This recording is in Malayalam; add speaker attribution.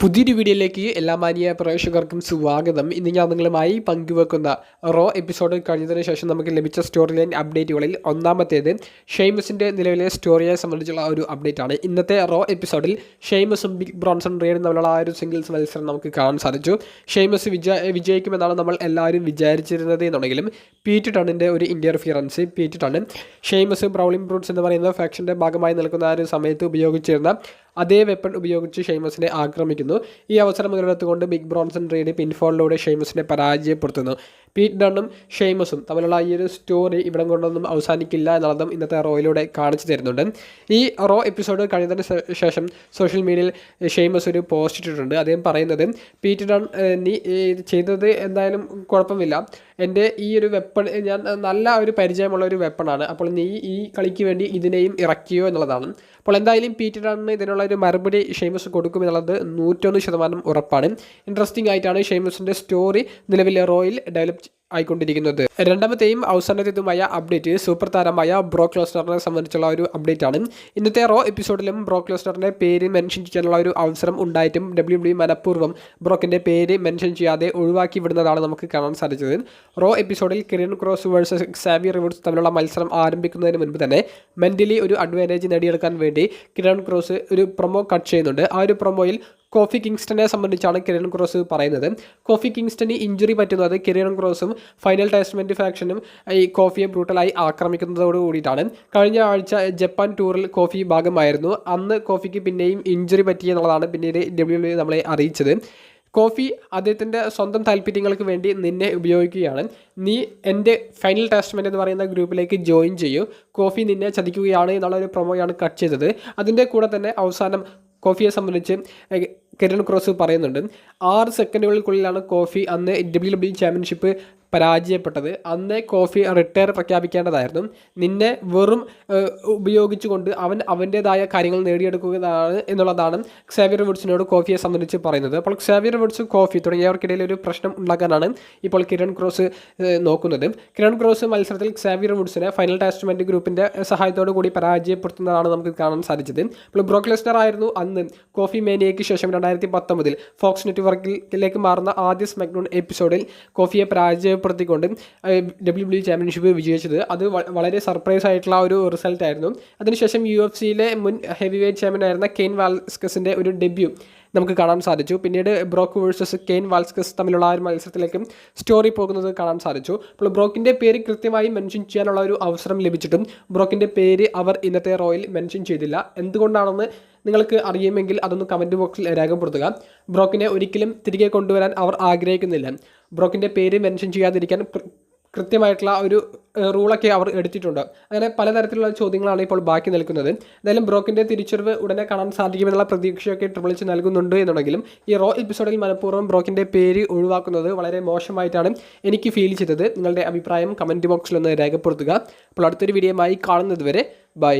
Speaker 1: പുതിയൊരു വീഡിയോയിലേക്ക് എല്ലാ മാന്യ പ്രേക്ഷകർക്കും സ്വാഗതം. ഇന്ന് ഞാൻ നിങ്ങളുമായി പങ്കുവെക്കുന്ന റോ എപ്പിസോഡ് കഴിഞ്ഞതിന് ശേഷം നമുക്ക് ലഭിച്ച സ്റ്റോറി ലൈൻ അപ്ഡേറ്റുകളിൽ ഒന്നാമത്തേത് ഷെയ്മസിന്റെ നിലവിലെ സ്റ്റോറിയെ സംബന്ധിച്ചുള്ള ഒരു അപ്ഡേറ്റ് ആണ്. ഇന്നത്തെ റോ എപ്പിസോഡിൽ ഷെയ്മസും ബിഗ് ബ്രോൺസൺ റേഡും തമ്മിലുള്ള ആ ഒരു സിംഗിൾസ് മത്സരം നമുക്ക് കാണാൻ സാധിച്ചു. ഷെയ്മസ് വിജയ വിജയിക്കുമെന്നാണ് നമ്മൾ എല്ലാവരും വിചാരിച്ചിരുന്നത് എന്നുണ്ടെങ്കിലും പീറ്റ് ടണ്ണിന്റെ ഒരു interference Pete Dunne Sheamus Brawling Brutes എന്ന് പറയുന്ന ഫാക്ഷന്റെ ഭാഗമായി നിൽക്കുന്ന ആ ഒരു സമയത്ത് ഉപയോഗിച്ചിരുന്ന അതേ വെപ്പൺ ഉപയോഗിച്ച് ഷെയ്മസിനെ ആക്രമിക്കുന്നു. ഈ അവസരം മുതലെടുത്തുകൊണ്ട് ബിഗ് ബ്രോൺസൺ റീഡ് പിൻഫോളിലൂടെ ഷെയ്മസിനെ പരാജയപ്പെടുത്തുന്നു. പീറ്റ് ഡണ്ണും ഷെയ്മസും തമ്മിലുള്ള ഈ ഒരു സ്റ്റോറി ഇവിടം കൊണ്ടൊന്നും അവസാനിക്കില്ല എന്നുള്ളതും ഇന്നത്തെ റോയിലൂടെ കാണിച്ചു തരുന്നുണ്ട്. ഈ റോ എപ്പിസോഡ് കഴിഞ്ഞതിന് ശേഷം സോഷ്യൽ മീഡിയയിൽ ഷെയ്മസ് ഒരു പോസ്റ്റ് ഇട്ടിട്ടുണ്ട്. അദ്ദേഹം പറയുന്നത് പീറ്റ് ഡൺ നീ ചെയ്തത് എന്തായാലും കുഴപ്പമില്ല. എന്റെ ഈ ഒരു വെപ്പൺ ഞാൻ നല്ല ഒരു പരിചയമുള്ള ഒരു വെപ്പണാണ് അപ്പോൾ നീ ഈ കളിക്ക് വേണ്ടി ഇതിനെയും ഇറക്കിയോ എന്നുള്ളതാണ്. അപ്പോൾ എന്തായാലും പീറ്റർ ആണ് ഇതിനുള്ള ഒരു മറുപടി ഷെയ്മസ് കൊടുക്കും എന്നുള്ളത് നൂറ്റൊന്ന് ശതമാനം ഉറപ്പാണ്. ഇൻട്രസ്റ്റിംഗ് ആയിട്ടാണ് ഷെയ്മസിന്റെ സ്റ്റോറി നിലവിലെ റോയിൽ ഡെവലപ്പ് ആയിക്കൊണ്ടിരിക്കുന്നത്. രണ്ടാമത്തെയും അവസാനത്തേതുമായ അപ്ഡേറ്റ് സൂപ്പർ താരമായ ലോസ്നറിനെ സംബന്ധിച്ചുള്ള ഒരു അപ്ഡേറ്റ് ആണ്. ഇന്നത്തെ റോ എപ്പിസോഡിലും ലോസ്നറിന്റെ പേര് മെൻഷൻ ചെയ്യാനുള്ള ഒരു അവസരം ഉണ്ടായിട്ടും ഡബ്ല്യു ഡി മനഃപൂർവം ബ്രോക്കിന്റെ പേര് മെൻഷൻ ചെയ്യാതെ ഒഴിവാക്കി വിടുന്നതാണ് നമുക്ക് കാണാൻ സാധിച്ചത്. റോ എപ്പിസോഡിൽ കിരൺ ക്രോസ് വേഴ്സസ് സാവി റിവൂഡ്സ് തമ്മിലുള്ള മത്സരം ആരംഭിക്കുന്നതിന് മുൻപ് തന്നെ മെന്റലി ഒരു അഡ്വാന്റേജ് നേടിയെടുക്കാൻ വേണ്ടി കിരൺ ക്രോസ് ഒരു പ്രൊമോ കട്ട് ചെയ്യുന്നുണ്ട്. ആ ഒരു പ്രൊമോയിൽ കോഫി കിങ്സ്റ്റനെ സംബന്ധിച്ചാണ് കിരൺ ക്രോസ് പറയുന്നത്. കോഫി കിങ്സ്റ്റന് ഇഞ്ചുറി പറ്റുന്നത് കിരൺ ക്രോസും ഫൈനൽ ടെസ്റ്റ്മെന്റ് ഫാക്ഷനും ഈ കോഫിയെ ബ്രൂട്ടലായി ആക്രമിക്കുന്നതോട് കൂടിയിട്ടാണ്. കഴിഞ്ഞ ആഴ്ച ജപ്പാൻ ടൂറിൽ കോഫി ഭാഗമായിരുന്നു. അന്ന് കോഫിക്ക് പിന്നെയും ഇഞ്ചുറി പറ്റിയെന്നുള്ളതാണ് പിന്നീട് ഡബ്ല്യു നമ്മളെ അറിയിച്ചത്. കോഫി അദ്ദേഹത്തിന്റെ സ്വന്തം താല്പര്യങ്ങൾക്ക് വേണ്ടി നിന്നെ ഉപയോഗിക്കുകയാണ്. നീ എന്റെ ഫൈനൽ ടെസ്റ്റ്മെന്റ് എന്ന് പറയുന്ന ഗ്രൂപ്പിലേക്ക് ജോയിൻ ചെയ്യൂ. കോഫി നിന്നെ ചതിക്കുകയാണ് എന്നുള്ള ഒരു പ്രൊമോയാണ് കട്ട് ചെയ്തത്. അതിന്റെ കൂടെ തന്നെ അവസാനം കോഫിയെ സംബന്ധിച്ച് കിരൺ ക്രോസ് പറയുന്നുണ്ട് ആറ് സെക്കൻഡുകൾക്കുള്ളിലാണ് കോഫി അന്ന് ഡബ്ല്യു ഡബ്ല്യു ചാമ്പ്യൻഷിപ്പ് പരാജയപ്പെട്ടത്. അന്ന് കോഫി റിട്ടയർ പ്രഖ്യാപിക്കേണ്ടതായിരുന്നു. നിന്നെ വെറും ഉപയോഗിച്ചുകൊണ്ട് അവൻ അവന്റേതായ കാര്യങ്ങൾ നേടിയെടുക്കുകയാണ് എന്നുള്ളതാണ് സേവിയർ വുഡ്സിനോട് കോഫിയെ സംബന്ധിച്ച് പറയുന്നത്. അപ്പോൾ സേവിയർ വുഡ്സ് കോഫി തുടങ്ങിയവർക്കിടയിൽ ഒരു പ്രശ്നം ഉണ്ടാക്കാനാണ് ഇപ്പോൾ കിരൺ ക്രോസ് നോക്കുന്നത്. കിരൺ ക്രോസ് മത്സരത്തിൽ സേവിയർ വുഡ്സിനെ ഫൈനൽ ടെസ്റ്റ്മെന്റ് ഗ്രൂപ്പിന്റെ സഹായത്തോടു കൂടി പരാജയപ്പെടുത്തുന്നതാണ് നമുക്ക് കാണാൻ സാധിച്ചത്. അപ്പോൾ ബ്രോക്ക് ലെസ്നർ ആയിരുന്നു അന്ന് കോഫി മേനിയയ്ക്ക് ശേഷം രണ്ടായിരത്തി പത്തൊമ്പതിൽ ഫോക്സ് നെറ്റ്വർക്കിലേക്ക് മാറുന്ന ആദ്യ സ്മഗ്നോൺ എപ്പിസോഡിൽ കോഫിയെ പരാജയപ്പെടുത്തിക്കൊണ്ട് ഡബ്ല്യു ഡബ്ല്യു ചാമ്പ്യൻഷിപ്പ് വിജയിച്ചത്. അത് വളരെ സർപ്രൈസ് ആയിട്ടുള്ള ഒരു റിസൾട്ട് ആയിരുന്നു. അതിനുശേഷം യു എഫ് സിയിലെ മുൻ ഹെവി വെയ്റ്റ് ചാമ്പ്യൻ ആയിരുന്ന കെയിൻ വാൽസ്കസിന്റെ ഒരു ഡെബ്യൂ നമുക്ക് കാണാൻ സാധിച്ചു. പിന്നീട് ബ്രോക്ക് വേഴ്സസ് കെയിൻ വാൽസ്കസ് തമ്മിലുള്ള ആ ഒരു മത്സരത്തിലേക്കും സ്റ്റോറി പോകുന്നത് കാണാൻ സാധിച്ചു. അപ്പോൾ ബ്രോക്കിന്റെ പേര് കൃത്യമായി മെൻഷൻ ചെയ്യാനുള്ള ഒരു അവസരം ലഭിച്ചിട്ടും ബ്രോക്കിന്റെ പേര് അവർ ഇന്നത്തെ റോയിൽ മെൻഷൻ ചെയ്തില്ല. എന്തുകൊണ്ടാണെന്ന് നിങ്ങൾക്ക് അറിയുമെങ്കിൽ അതൊന്ന് കമന്റ് ബോക്സിൽ രേഖപ്പെടുത്തുക. ബ്രോക്കിനെ ഒരിക്കലും തിരികെ കൊണ്ടുവരാൻ അവർ ആഗ്രഹിക്കുന്നില്ല. ബ്രോക്കിന്റെ പേര് മെൻഷൻ ചെയ്യാതിരിക്കാൻ കൃത്യമായിട്ടുള്ള ഒരു റൂളൊക്കെ അവർ എടുത്തിട്ടുണ്ട്. അങ്ങനെ പലതരത്തിലുള്ള ചോദ്യങ്ങളാണ് ഇപ്പോൾ ബാക്കി നിൽക്കുന്നത്. എന്തായാലും ബ്രോക്കിന്റെ തിരിച്ചറിവ് ഉടനെ കാണാൻ സാധിക്കുമെന്നുള്ള പ്രതീക്ഷയൊക്കെ ട്രിപ്പിൾ നൽകുന്നുണ്ട് എന്നുണ്ടെങ്കിലും ഈ റോ എപ്പിസോഡിൽ മനഃപൂർവം ബ്രോക്കിന്റെ പേര് ഒഴിവാക്കുന്നത് വളരെ മോശമായിട്ടാണ് എനിക്ക് ഫീൽ ചെയ്തത്. നിങ്ങളുടെ അഭിപ്രായം കമന്റ് ബോക്സിൽ ഒന്ന് രേഖപ്പെടുത്തുക. അപ്പോൾ അടുത്തൊരു വീഡിയോയുമായി കാണുന്നത് വരെ ബൈ.